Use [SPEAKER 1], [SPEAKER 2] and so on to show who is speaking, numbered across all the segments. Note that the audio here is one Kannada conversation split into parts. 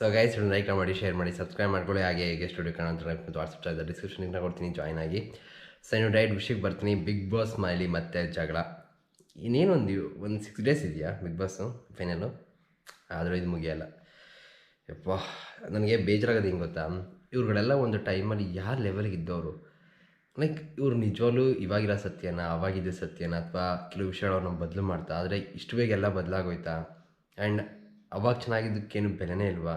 [SPEAKER 1] ಸೊ ಗೈಸ್ ಲೈಕ್ ಮಾಡಿ ಶೇರ್ ಮಾಡಿ ಸಬ್ಸ್ಕ್ರೈಬ್ ಮಾಡ್ಕೊಳ್ಳಿ. ಹಾಗೆ ಹೇಗೆ ಸ್ಟುಡಿಯೋ ಕಾಣಂತ ಮತ್ತು ವಾಟ್ಸಪ್ ಡಿಸ್ಕ್ರಿಪ್ಷನ್ ಲಿಂಕ್ನ ಕೊಡ್ತೀನಿ ಜಾಯ್ನ್ ಆಗಿ. ಸೊ ಇನ್ನು ಡೈರೆಕ್ಟ್ ವಿಷಯಕ್ಕೆ ಬರ್ತೀನಿ ಬಿಗ್ ಬಾಸ್ ಮೈಲಿ ಮತ್ತೆ ಜಗಳ. ಇನ್ನೇನೊಂದು ಒಂದು ಸಿಕ್ಸ್ ಡೇಸ್ ಇದೆಯಾ ಬಿಗ್ ಬಾಸು ಫೈನಲು ಆದರೂ ಇದು ಮುಗಿಯಲ್ಲ. ಯಪ್ಪ, ನನಗೆ ಬೇಜಾರಾಗೋದು ಹಿಂಗೆ ಗೊತ್ತಾ? ಇವ್ರುಗಳೆಲ್ಲ ಒಂದು ಟೈಮಲ್ಲಿ ಯಾರು ಲೆವೆಲ್ಗೆ ಇದ್ದವರು ಲೈಕ್ ಇವ್ರು ನಿಜವಾಗ್ಲೂ ಇವಾಗಿರೋ ಸತ್ಯನ, ಅವಾಗಿದ್ದ ಸತ್ಯನ, ಅಥವಾ ಕೆಲವು ವಿಷಯಗಳನ್ನ ಬದಲು ಮಾಡ್ತಾ, ಆದರೆ ಇಷ್ಟು ಬೇಗ ಎಲ್ಲ ಬದಲಾಗೋಯ್ತಾ? ಆ್ಯಂಡ್ ಅವಾಗ ಚೆನ್ನಾಗಿದ್ದಕ್ಕೇನು ಬೆಲೆನೇ ಇಲ್ವಾ?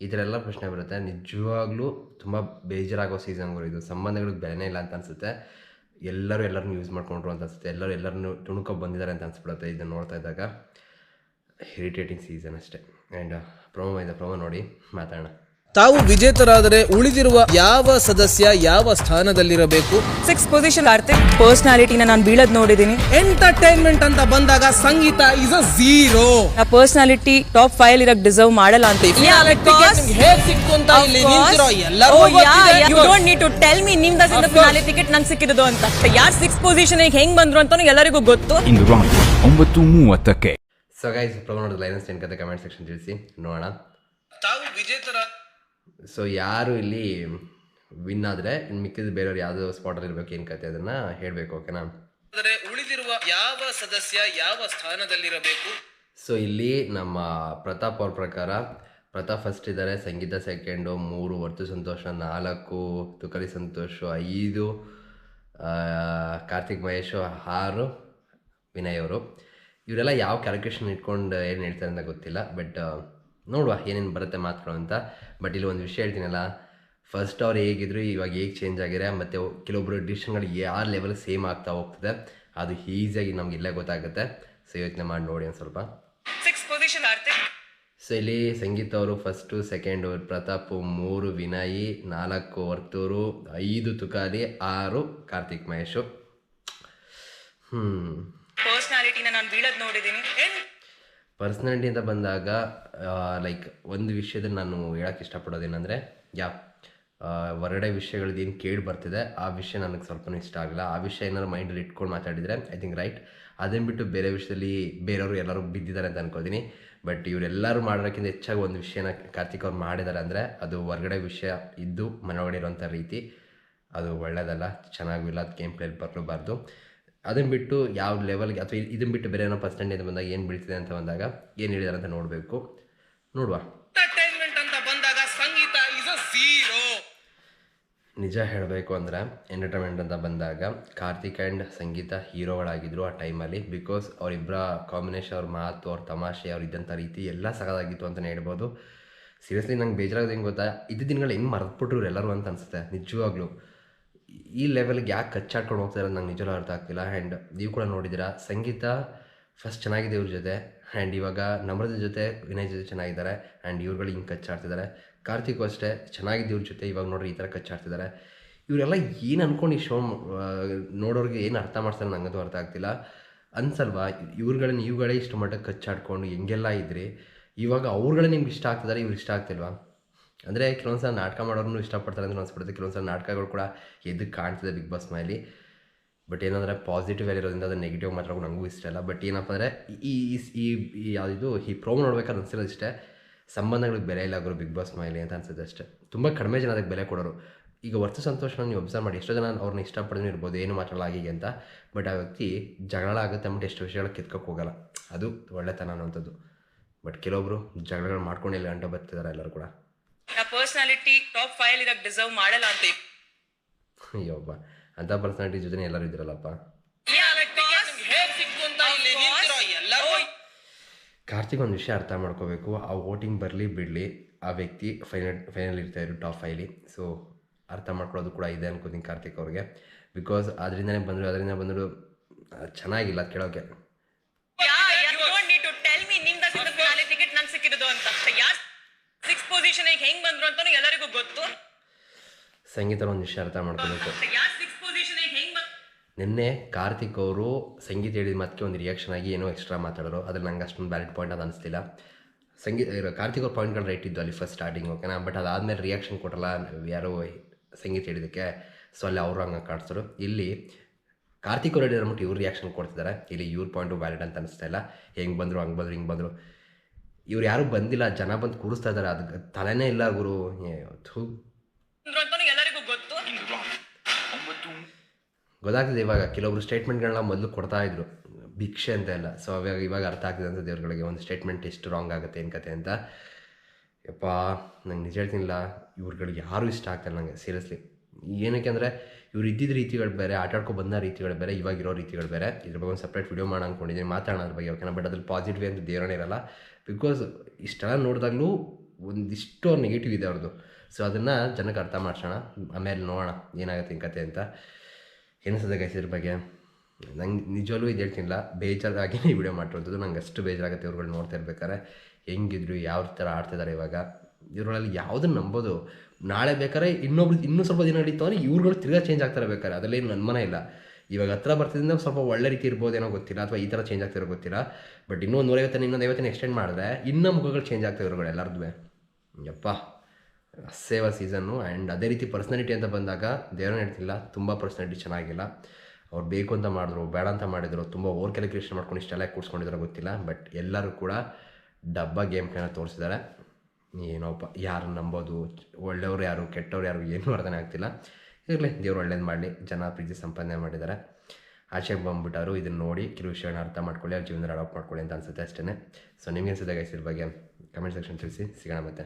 [SPEAKER 1] ಈ ಥರ ಎಲ್ಲ ಪ್ರಶ್ನೆ ಬರುತ್ತೆ. ನಿಜವಾಗ್ಲೂ ತುಂಬ ಬೇಜಾರಾಗೋ ಸೀಸನ್ಗಳು ಇದು. ಸಂಬಂಧಗಳಿಗೆ ಬೆಲೆನೇ ಇಲ್ಲ ಅಂತ ಅನಿಸುತ್ತೆ. ಎಲ್ಲರೂ ಎಲ್ಲರನ್ನೂ ಯೂಸ್ ಮಾಡ್ಕೊಂಡ್ರು ಅಂತ ಅನಿಸುತ್ತೆ. ಎಲ್ಲರೂ ಎಲ್ಲರನ್ನೂ ತುಣುಕೊ ಬಂದಿದ್ದಾರೆ ಅಂತ ಅನಿಸ್ಬಿಡುತ್ತೆ ಇದನ್ನು ನೋಡ್ತಾ ಇದ್ದಾಗ. ಇರಿಟೇಟಿಂಗ್ ಸೀಸನ್ ಅಷ್ಟೇ. ಆ್ಯಂಡ್ ಪ್ರೊಮೋ ಇದೆ. ಪ್ರೊಮೋ ನೋಡಿ ಮಾತಾಡೋಣ.
[SPEAKER 2] ತಾವು ವಿಜೇತರಾದರೆ ಉಳಿದಿರುವ ಯಾವ ಸದಸ್ಯ ಯಾವ ಸ್ಥಾನದಲ್ಲಿರಬೇಕು?
[SPEAKER 3] ಸಿಕ್ಸ್ ಪೊಸಿಷನ್ ಆರ್ತಿಕ್ ಪರ್ಸನಾಲಿಟಿನ ನಾನು ಬೀಳದ್ ನೋಡಿದೀನಿ.
[SPEAKER 2] ಎಂಟರ್ಟೈನ್ಮೆಂಟ್ ಅಂತ ಬಂದಾಗ ಸಂಗೀತ ಇಸ್ ಅ ಝೀರೋ
[SPEAKER 3] ಆ ಪರ್ಸನಾಲಿಟಿ ಟಾಪ್ ಫೈವ್ ಇರಕ್ ಡಿಸರ್ವ್ ಮಾಡಲ್ಲ ಅಂತ
[SPEAKER 2] ಹೇಗ್ ಸಿಕ್ತು ಅಂತ ಇಲ್ಲಿ ನಿಂತಿರೋ ಎಲ್ಲರಿಗೂ ಗೊತ್ತಿದೆ.
[SPEAKER 3] You don't need to tell me ನಿಮ್ದ ಫಿನಾಲೆ ಟಿಕೆಟ್ ನನ್ ಸಿಕ್ಕಿದ್ದು ಅಂತ. ಯಾರು ಸಿಕ್ಸ್ ಪೊಸಿಷನ್ ಹೆಂಗ್ ಬಂದ್ರು ಅಂತಾನು ಎಲ್ಲರಿಗೂ ಗೊತ್ತು.
[SPEAKER 4] ಇಂದು ರಾತ್ರಿ ಒಂಬತ್ತು ಮೂವತ್ತಕ್ಕೆ.
[SPEAKER 1] ಸೊ ಗೈಸ್ ನೋಡಿದ ಲೈನ್ಸ್ ಟೆನ್ ಕತೆ ಕಮೆಂಟ್ ಸೆಕ್ಷನ್ ತಿಳಿಸಿ. ನೋಡೋಣ.
[SPEAKER 2] ತಾವು ವಿಜೇತರ
[SPEAKER 1] ಸೊ ಯಾರು ಇಲ್ಲಿ ವಿನ್ ಆದರೆ ಮಿಕ್ಕಿದ ಬೇರೆಯವ್ರು ಯಾವುದೋ ಸ್ಪಾಟಲ್ಲಿ ಇರಬೇಕು ಏನು ಕತೆ ಅದನ್ನು ಹೇಳಬೇಕು ಓಕೆನಾ
[SPEAKER 2] ಆದರೆ ಉಳಿದಿರುವ ಯಾವ ಸದಸ್ಯ ಯಾವ ಸ್ಥಾನದಲ್ಲಿರಬೇಕು?
[SPEAKER 1] ಸೊ ಇಲ್ಲಿ ನಮ್ಮ ಪ್ರತಾಪ್ ಅವ್ರ ಪ್ರಕಾರ ಪ್ರತಾಪ್ ಫಸ್ಟ್ ಇದ್ದಾರೆ ಸಂಗೀತ ಸೆಕೆಂಡು ಮೂರು ವರ್ತು ಸಂತೋಷ ನಾಲ್ಕು ತುಕಲಿ ಸಂತೋಷ ಐದು ಕಾರ್ತಿಕ್ ಮಹೇಶ್ ಆರು ವಿನಯ್ ಅವರು. ಇವರೆಲ್ಲ ಯಾವ ಕ್ಯಾಲ್ಕುಲೇಷನ್ ಇಟ್ಕೊಂಡು ಏನು ಹೇಳ್ತಾರೆ ಅಂತ ಗೊತ್ತಿಲ್ಲ ಬಟ್ ನೋಡುವ ಏನೇನು ಬರುತ್ತೆ ಮಾತುಗಳು ಅಂತ. ಬಟ್ ಇಲ್ಲಿ ಒಂದು ವಿಷಯ ಹೇಳ್ತೀನಲ್ಲ ಫಸ್ಟ್ ಅವ್ರು ಹೇಗಿದ್ರು ಇವಾಗ ಹೇಗೆ ಚೇಂಜ್ ಆಗಿದೆ ಮತ್ತು ಕೆಲವೊಬ್ಬರು ಡಿಸಿಷನ್ಗಳು ಯಾವ ಲೆವೆಲ್ ಸೇಮ್ ಆಗ್ತಾ ಹೋಗ್ತದೆ ಅದು ಈಸಿಯಾಗಿ ನಮ್ಗೆ ಇಲ್ಲೇ ಗೊತ್ತಾಗುತ್ತೆ. ಸೊ ಯೋಚನೆ ಮಾಡಿ ನೋಡಿ ಒಂದು ಸ್ವಲ್ಪ. ಸೊ ಇಲ್ಲಿ ಸಂಗೀತ ಅವರು ಫಸ್ಟು ಸೆಕೆಂಡು ಪ್ರತಾಪ್ ಮೂರು ವಿನಯ್ ನಾಲ್ಕು ವರ್ತೂರು ಐದು ತುಕಾಲಿ ಆರು ಕಾರ್ತಿಕ್ ಮಹೇಶು. ಹ್ಞೂ
[SPEAKER 3] ಪರ್ಸನಾಲಿಟಿನ ನಾನು ಬೀಳೋದು ನೋಡಿದೀನಿ.
[SPEAKER 1] ಪರ್ಸ್ನಾಲಿಟಿ ಅಂತ ಬಂದಾಗ ಲೈಕ್ ಒಂದು ವಿಷಯದಲ್ಲಿ ನಾನು ಹೇಳಕ್ಕೆ ಇಷ್ಟಪಡೋದೇನೆಂದರೆ, ಯಾ ಹೊರಗಡೆ ವಿಷಯಗಳದ್ದು ಏನು ಕೇಳಿ ಬರ್ತಿದೆ, ಆ ವಿಷಯ ನನಗೆ ಸ್ವಲ್ಪ ಇಷ್ಟ ಆಗಲ್ಲ. ಆ ವಿಷಯ ಏನಾದ್ರು ಮೈಂಡಲ್ಲಿ ಇಟ್ಕೊಂಡು ಮಾತಾಡಿದರೆ ಐ ಥಿಂಕ್ ರೈಟ್ ಅದನ್ನು ಬಿಟ್ಟು ಬೇರೆ ವಿಷಯದಲ್ಲಿ ಬೇರೆಯವರು ಎಲ್ಲರೂ ಬಿದ್ದಿದ್ದಾರೆ ಅಂತ ಅನ್ಕೋತೀನಿ ಬಟ್ ಇವರೆಲ್ಲರೂ ಮಾಡೋಕ್ಕಿಂತ ಹೆಚ್ಚಾಗಿ ಒಂದು ವಿಷಯನ ಕಾರ್ತಿಕ್ ಅವ್ರು ಮಾಡಿದ್ದಾರೆ ಅಂದರೆ, ಅದು ಹೊರಗಡೆ ವಿಷಯ ಇದ್ದು ಮನೊಳಗಡೆ ಇರುವಂಥ ರೀತಿ, ಅದು ಒಳ್ಳೆಯದಲ್ಲ ಚೆನ್ನಾಗಿಲ್ಲ ಅದು ಗೇಮ್ ಪ್ಲೇಲಿ ಬರಲೂಬಾರ್ದು. ಅದನ್ನು ಬಿಟ್ಟು ಯಾವ ಲೆವೆಲ್ಗೆ ಅಥವಾ ಇದನ್ನು ಬಿಟ್ಟು ಬೇರೆ ಏನೋ ಫಸ್ಟ್ ಪರ್ಸೆಂಟೇಜ್ ಬಂದಾಗ ಏನು ಬೀಳ್ತಿದೆ ಅಂತ ಬಂದಾಗ ಏನು ಹೇಳಿದಾರೆ ಅಂತ ನೋಡಬೇಕು. ನೋಡುವ.
[SPEAKER 2] ಅಂತ ಬಂದಾಗ ಸಂಗೀತ
[SPEAKER 1] ನಿಜ ಹೇಳಬೇಕು ಅಂದರೆ ಎಂಟರ್ಟೈನ್ಮೆಂಟ್ ಅಂತ ಬಂದಾಗ ಕಾರ್ತಿಕ್ ಆ್ಯಂಡ್ ಸಂಗೀತ ಹೀರೋಗಳಾಗಿದ್ದರು ಆ ಟೈಮಲ್ಲಿ ಬಿಕಾಸ್ ಅವರಿಬ್ಬರ ಕಾಂಬಿನೇಷನ್ ಅವ್ರ ಮಾತು ಅವ್ರ ತಮಾಷೆ ಅವ್ರು ಇದ್ದಂಥ ರೀತಿ ಎಲ್ಲ ಸಗದಾಗಿತ್ತು ಅಂತಲೇ ಹೇಳ್ಬೋದು. ಸೀರಿಯಸ್ಲಿ ನಂಗೆ ಬೇಜಾರಾಗೋದು ಹೆಂಗೆ ಗೊತ್ತಾ? ಇದ್ದ ದಿನಗಳು ಹೆಂಗೆ ಮರೆತ್ಬಿಟ್ರು ಎಲ್ಲರೂ ಅಂತ ಅನಿಸುತ್ತೆ ನಿಜವಾಗ್ಲೂ. ಈ ಲೆವೆಲ್ಗೆ ಯಾಕೆ ಕಚ್ಚಾಡ್ಕೊಂಡು ಹೋಗ್ತಾರೆ ನಂಗೆ ನಿಜವೂ ಅರ್ಥ ಆಗ್ತಿಲ್ಲ. ಆ್ಯಂಡ್ ನೀವು ಕೂಡ ನೋಡಿದ್ದೀರಾ, ಸಂಗೀತ ಫಸ್ಟ್ ಚೆನ್ನಾಗಿದೆ ಇವ್ರ ಜೊತೆ. ಆ್ಯಂಡ್ ಇವಾಗ ನಮ್ರದ ಜೊತೆ, ವಿನಯ್ ಜೊತೆ ಚೆನ್ನಾಗಿದ್ದಾರೆ. ಆ್ಯಂಡ್ ಇವ್ರುಗಳು ಹಿಂಗೆ ಕಚ್ಚಾಡ್ತಿದ್ದಾರೆ. ಕಾರ್ತಿಕ್ ಅಷ್ಟೇ, ಚೆನ್ನಾಗಿದೆ ಇವ್ರ ಜೊತೆ. ಇವಾಗ ನೋಡ್ರಿ ಈ ಥರ ಕಚ್ಚಾಡ್ತಿದ್ದಾರೆ. ಇವರೆಲ್ಲ ಏನು ಅಂದ್ಕೊಂಡು ಈ ಶೋ ನೋಡೋರಿಗೆ ಏನು ಅರ್ಥ ಮಾಡ್ತಾರೆ ನನಗದು ಅರ್ಥ ಆಗ್ತಿಲ್ಲ. ಅನ್ಸಲ್ವಾ, ಇವ್ರುಗಳನ್ನ ಇವುಗಳೇ ಇಷ್ಟು ಮಟ್ಟಕ್ಕೆ ಕಚ್ಚಾಡ್ಕೊಂಡು ಹೆಂಗೆಲ್ಲ ಇದ್ರಿ? ಇವಾಗ ಅವ್ರುಗಳೇ ನಿಮ್ಗೆ ಇಷ್ಟ ಆಗ್ತಿದ್ದಾರೆ ಇವ್ರು ಇಷ್ಟ ಆಗ್ತಿಲ್ವಾ? ಅಂದರೆ ಕೆಲವೊಂದು ಸಲ ನಾಟಕ ಮಾಡೋರು ಇಷ್ಟಪಡ್ತಾರೆ ಅಂತ ಅನ್ಸ್ಬಿಡುತ್ತೆ. ಕೆಲವೊಂದು ಸಲ ನಾಟಕಗಳು ಕೂಡ ಎದ್ದು ಕಾಣ್ತಿದೆ ಬಿಗ್ ಬಾಸ್ ಮೈಲಿ. ಬಟ್ ಏನಂದರೆ ಪಾಸಿಟಿವ್ ಇರೋದ್ರಿಂದ ಅದು ನೆಗೆಟಿವ್ ಮಾತ್ರ ನನಗೂ ಇಷ್ಟ ಇಲ್ಲ. ಬಟ್ ಏನಪ್ಪ ಅಂದರೆ ಈ, ಈ- ಯಾವುದಿದು, ಈ ಪ್ರೋಮೋ ನೋಡ್ಬೇಕಾದ್ರೆ ಅನಿಸಿರೋದು ಇಷ್ಟೇ. ಸಂಬಂಧಗಳಿಗೆ ಬೆಲೆ ಇಲ್ಲ ಗುರು ಬಿಗ್ ಬಾಸ್ ಮೈಲಿ ಅಂತ ಅನ್ಸುತ್ತೆ ಅಷ್ಟೇ. ತುಂಬ ಕಡಿಮೆ ಜನ ಅದಕ್ಕೆ ಬೆಲೆ ಕೊಡೋರು. ಈಗ ವರ್ಷ ಸಂತೋಷನ ನೀವು ಒಬ್ಸರ್ವ್ ಮಾಡಿ ಎಷ್ಟೋ ಜನ ಅವ್ರನ್ನ ಇಷ್ಟಪಡೋದು ಇರ್ಬೋದು, ಏನು ಮಾತಾಡಲ್ಲ ಆಗಿಗೆ ಅಂತ. ಬಟ್ ಆ ವ್ಯಕ್ತಿ ಜಗಳ ಆಗುತ್ತೆ ಅಂದ್ಬಿಟ್ಟು ಎಷ್ಟು ವಿಷಯಗಳು ಕಿತ್ಕೋಕೆ ಹೋಗಲ್ಲ. ಅದು ಒಳ್ಳೆತನ ಅನ್ನೋಂಥದ್ದು ಬಟ್ ಕೆಲವೊಬ್ಬರು ಜಗಳಗಳು ಮಾಡ್ಕೊಂಡು ಇಲ್ಲಿ ಗಂಟೆ ಬರ್ತಿದ್ದಾರೆ ಎಲ್ಲರೂ ಕೂಡ.
[SPEAKER 3] ಆ ಪರ್ಸನಾಲಿಟಿ ಟಾಪ್ ಫೈಲ್ ಇರಕ್ ಡಿಸರ್ವ್ ಮಾಡಲ್ಲ ಅಂತ
[SPEAKER 1] ಅಯ್ಯೋಬ್ಬ ಅಂತ ಪರ್ಸನಾಲಿಟಿ ಜೊತೆ ಎಲ್ಲರೂ ಇದ್ರಲ್ಲಪ್ಪ. ಕಾರ್ತಿಕ್ ಒಂದು ವಿಷಯ ಅರ್ಥ ಮಾಡ್ಕೋಬೇಕು. ಆ ವೋಟಿಂಗ್ ಬರಲಿ ಬಿಡಲಿ ಆ ವ್ಯಕ್ತಿ ಫೈನಲ್ ಫೈನಲ್ ಇರ್ತಾ ಇದ್ರು ಟಾಪ್ ಫೈಲಿ ಸೊ ಅರ್ಥ ಮಾಡ್ಕೊಳ್ಳೋದು ಕೂಡ ಇದೆ ಅನ್ಕೋತೀನಿ ಕಾರ್ತಿಕ್ ಅವ್ರಿಗೆ. ಬಿಕಾಸ್ ಅದರಿಂದನೇ ಬಂದರು ಅದರಿಂದ ಬಂದರು ಚೆನ್ನಾಗಿಲ್ಲ ಕೇಳೋಕೆ.
[SPEAKER 3] ಟಿಕೆಟ್ ನಂಗೆ ಸಿಕ್ಕಿರೋದು ಅಂತ. ಯಾರು ಸಿಕ್ಸ್ ಪೊಸಿಷನ್ ಹೆಂಗ್ ಬಂದ್ರು ಅಂತಾನು ಎಲ್ಲರಿಗೂ ಗೊತ್ತು.
[SPEAKER 1] ಸಂಗೀತ ಒಂದು ವಿಷಯ ಅರ್ಥ ಮಾಡ್ಕೋಬೇಕು.
[SPEAKER 3] ಯಾರು ಸಿಕ್ಸ್ ಪೊಸಿಷನ್ ಹೆಂಗ್ ಬಂದ್ರು
[SPEAKER 1] ನಿನ್ನೆ ಕಾರ್ತಿಕ್ ಅವರು ಸಂಗೀತ ಹೇಳಿದ ಮತ್ತೆ ಒಂದು ರಿಯಾಕ್ಷನ್ ಆಗಿ ಏನೋ ಎಕ್ಸ್ಟ್ರಾ ಮಾತಾಡೋರು. ಅದ್ರಲ್ಲಿ ನಂಗೆ ಅಷ್ಟೊಂದು ವ್ಯಾಲಿಡ್ ಪಾಯಿಂಟ್ ಅದು ಅನಿಸ್ತಿಲ್ಲ. ಸಂಗೀತ ಕಾರ್ತಿಕ್ ಅವ್ರ ಪಾಯಿಂಟ್ಗಳು ರೈಟ್ ಇದ್ದು ಅಲ್ಲಿ ಫಸ್ಟ್ ಸ್ಟಾರ್ಟಿಂಗ್ ಓಕೆನಾ ಬಟ್ ಅದಾದಮೇಲೆ ರಿಯಾಕ್ಷನ್ ಕೊಟ್ಟಲ್ಲ ಯಾರೋ ಸಂಗೀತ ಹೇಳಿದ್ದಕ್ಕೆ ಸೊ ಅಲ್ಲಿ ಅವರು ಹಂಗೆ ಕಾಣಿಸ್ತಾರೆ ಇಲ್ಲಿ ಕಾರ್ತಿಕ್ ಅವ್ರು ಅಂದ್ಬಿಟ್ಟು ಇವ್ರು ರಿಯಾಕ್ಷನ್ ಕೊಡ್ತಿದ್ದಾರೆ ಇಲ್ಲಿ ಇವ್ರ ಪಾಯಿಂಟು ವ್ಯಾಲಿಡ್ ಅಂತ ಅನಿಸ್ತಾ ಇಲ್ಲ. ಹೆಂಗೆ ಬಂದರು ಹಂಗೆ ಬಂದರು ಹಿಂಗೆ ಬಂದರು. ಇವ್ರು ಯಾರು ಬಂದಿಲ್ಲ ಜನ ಬಂದು ಕೂರಿಸ್ತಾ ಇದಾರೆ ಅದು ತಲೆನೇ ಇಲ್ಲ ಗುರು. ಗೊತ್ತಾಗ್ತದೆ ಇವಾಗ ಕೆಲವೊಬ್ರು ಸ್ಟೇಟ್ಮೆಂಟ್ಗಳನ್ನ ಮೊದಲು ಕೊಡ್ತಾ ಇದ್ರು. ಭಿಕ್ಷೆ ಅಂತ ಎಲ್ಲ. ಸೊ ಅವಾಗ ಇವಾಗ ಅರ್ಥ ಆಗ್ತದೆ ಅಂತ ದೇವ್ರುಗಳಿಗೆ ಒಂದು ಸ್ಟೇಟ್ಮೆಂಟ್ ಎಷ್ಟು ರಾಂಗ್ ಆಗುತ್ತೆ ಏನು ಕತೆ ಅಂತ. ಯಪ್ಪ ನಂಗೆ ನಿಜ ಹೇಳ್ತೀನಿಲ್ಲ ಇವ್ರುಗಳಿಗೆ ಯಾರೂ ಇಷ್ಟ ಆಗ್ತಾಯಿಲ್ಲ ನನಗೆ ಸೀರಿಯಸ್ಲಿ ಏನಕ್ಕೆ ಅಂದರೆ ಇವ್ರು ಇದ್ದಿದ್ದ ರೀತಿಗಳು ಬೇರೆ ಆಟ ಆಡ್ಕೊ ಬಂದ ರೀತಿಗಳು ಬೇರೆ, ಇವಾಗ ಇರೋ ರೀತಿಗಳು ಬೇರೆ. ಇದ್ರ ಬಗ್ಗೆ ಒಂದು ಸಪ್ರೇಟ್ ವಿಡಿಯೋ ಮಾಡಿ ಅಂದ್ಕೊಂಡಿದ್ದೀನಿ ಮಾತಾಡೋಣ ಅದ್ರ ಬಗ್ಗೆ. ಓಕೆನಾ ಬಟ್ ಅದ್ರಲ್ಲಿ ಪಾಸಿಟಿವ್ ಅಂತ ದೇವರೇ ಇರಲ್ಲ. ಬಿಕಾಸ್ ಇಷ್ಟೆಲ್ಲ ನೋಡಿದಾಗಲೂ ಒಂದಿಷ್ಟು ನೆಗೆಟಿವ್ ಇದೆ ಅವ್ರದ್ದು ಸೊ ಅದನ್ನು ಜನಕ್ಕೆ ಅರ್ಥ ಮಾಡ್ಸೋಣ. ಆಮೇಲೆ ನೋಡೋಣ ಏನಾಗುತ್ತೆ ಈ ಕತೆ ಅಂತ. ಏನಿಸ್ತದೆ ಗೈಸ್ ಇದ್ರ ಬಗ್ಗೆ? ನಂಗೆ ನಿಜವಲ್ಲೂ ಇದು ಹೇಳ್ತೀನಿಲ್ಲ. ಬೇಜಾರಾಗಿ ಈ ವಿಡಿಯೋ ಮಾಡಿರೋದು ನಂಗೆ ಅಷ್ಟು ಬೇಜಾರಾಗುತ್ತೆ ಇವ್ರುಗಳು ನೋಡ್ತಾ ಇರ್ಬೇಕಾದ್ರೆ. ಹೆಂಗಿದ್ರು ಯಾವ ಥರ ಆಡ್ತಿದ್ದಾರೆ ಇವಾಗ? ಇವ್ರುಗಳಲ್ಲಿ ಯಾವುದನ್ನು ನಂಬೋದು. ನಾಳೆ ಬೇಕಾದ್ರೆ ಇನ್ನೊಬ್ರು ಇನ್ನೂ ಸ್ವಲ್ಪ ದಿನ ನಡೀತು ಅಂದರೆ ಇವ್ರುಗಳು ತಿರ್ಗಾ ಚೇಂಜ್ ಆಗ್ತಾರೆ ಬೇಕಾದ್ರೆ. ಅದರಲ್ಲಿ ನನ್ನ ಮನೆ ಇಲ್ಲ. ಇವಾಗ ಹತ್ರ ಬರ್ತಿದ್ದಿಂದ ಸ್ವಲ್ಪ ಒಳ್ಳೆ ರೀತಿ ಇರ್ಬೋದೇನೋ ಗೊತ್ತಿಲ್ಲ ಅಥವಾ ಈ ಥರ ಚೇಂಜ್ ಆಗ್ತಿರೋ ಗೊತ್ತಿಲ್ಲ. ಬಟ್ ಇನ್ನೂ ಒಂದು ನೂರೈವತ್ತನೇ ಇನ್ನೊಂದು ಐವತ್ತನೇ ಎಕ್ಸ್ಟೆಂಡ್ ಮಾಡಿದ್ರೆ ಇನ್ನೂ ಮುಖಗಳು ಚೇಂಜ್ ಆಗ್ತವೆ ಇವ್ರುಗಳು ಎಲ್ಲರದ್ದು ಯಪ್ಪ. ಸೇವ ಸೀಸನ್ನು ಆ್ಯಂಡ್ ಅದೇ ರೀತಿ ಪರ್ಸ್ನಾಲಿಟಿ ಅಂತ ಬಂದಾಗ ದೇವರೇ ಹೇಳ್ತಿಲ್ಲ, ತುಂಬ ಪರ್ಸ್ನಾಲಿಟಿ ಚೆನ್ನಾಗಿಲ್ಲ. ಅವ್ರು ಬೇಕು ಅಂತ ಮಾಡಿದ್ರು, ಬೇಡ ಅಂತ ಮಾಡಿದ್ರು, ತುಂಬ ಓವರ್ ಕ್ಯಾಲ್ಕುಲೇಷನ್ ಮಾಡ್ಕೊಂಡು ಇಷ್ಟೆಲ್ಲ ಕೂಡ್ಸ್ಕೊಂಡಿದ್ರು ಗೊತ್ತಿಲ್ಲ. ಬಟ್ ಎಲ್ಲರೂ ಕೂಡ ಡಬ್ಬ ಗೇಮ್ ಪ್ಲೇನ ತೋರಿಸಿದ್ದಾರೆ. ಏನೋಪ್ಪ ಯಾರು ನಂಬೋದು, ಒಳ್ಳೆಯವ್ರು ಯಾರು, ಕೆಟ್ಟವ್ರು ಯಾರು ಏನೂ ಅರ್ಥನೇ ಆಗ್ತಿಲ್ಲ. ಇರಲಿ, ದೇವ್ರು ಒಳ್ಳೇದು ಮಾಡಲಿ, ಜನ ಪ್ರೀತಿ ಸಂಪಾದನೆ ಮಾಡಿದ್ದಾರೆ ಆಚೆಗೆ ಬಂದ್ಬಿಟ್ಟವರು ಇದನ್ನು ನೋಡಿ ಕೆಲವು ವಿಷಯಗಳನ್ನ ಅರ್ಥ ಮಾಡ್ಕೊಳ್ಳಿ, ಅವ್ರ ಜೀವನದಲ್ಲಿ ಅಡಾಪ್ಟ್ ಮಾಡ್ಕೊಳ್ಳಿ ಅಂತ ಅನ್ಸುತ್ತೆ ಅಷ್ಟೇ ಸೊ ನಿಮಗೆ ಅನ್ಸುತ್ತೆ ಗೈಸ್ ಇದ್ರ ಬಗ್ಗೆ. ಕಮೆಂಟ್ ಸೆಕ್ಷನ್ ತಿಳಿಸಿ, ಸಿಗೋಣ ಮತ್ತೆ.